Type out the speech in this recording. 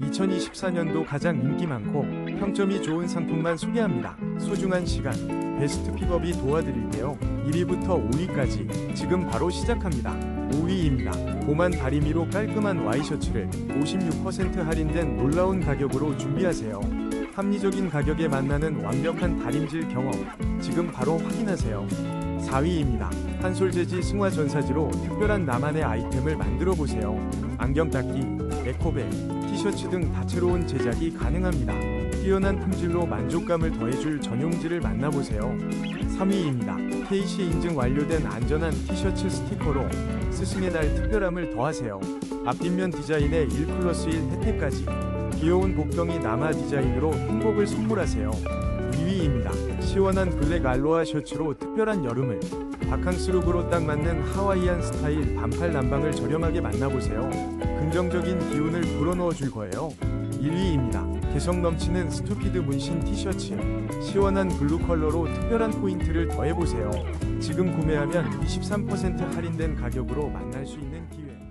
2024년도 가장 인기 많고 평점이 좋은 상품만 소개합니다. 소중한 시간, 베스트 픽업이 도와드릴게요. 1위부터 5위까지 지금 바로 시작합니다. 5위입니다. 고만 다리미로 깔끔한 와이셔츠를 56% 할인된 놀라운 가격으로 준비하세요. 합리적인 가격에 만나는 완벽한 다림질 경험 지금 바로 확인하세요. 4위입니다. 한솔 재지 승화 전사지로 특별한 나만의 아이템을 만들어 보세요. 안경 닦기, 에코백, 티셔츠 등 다채로운 제작이 가능합니다. 뛰어난 품질로 만족감을 더해줄 전용지를 만나보세요. 3위입니다. KC 인증 완료된 안전한 티셔츠 스티커로 스승의 날 특별함을 더하세요. 앞뒷면 디자인에 1 플러스 1 혜택까지 귀여운 복덩이 남아 디자인으로 행복을 선물하세요. 2위입니다. 시원한 블랙 알로하 셔츠로 특별한 여름을 바캉스 룩으로 딱 맞는 하와이안 스타일 반팔 남방을 저렴하게 만나보세요. 긍정적인 기운을 불어넣어 줄 거예요. 1위입니다. 개성 넘치는 스투피드 문신 티셔츠. 시원한 블루 컬러로 특별한 포인트를 더해보세요. 지금 구매하면 23% 할인된 가격으로 만날 수 있는 기회.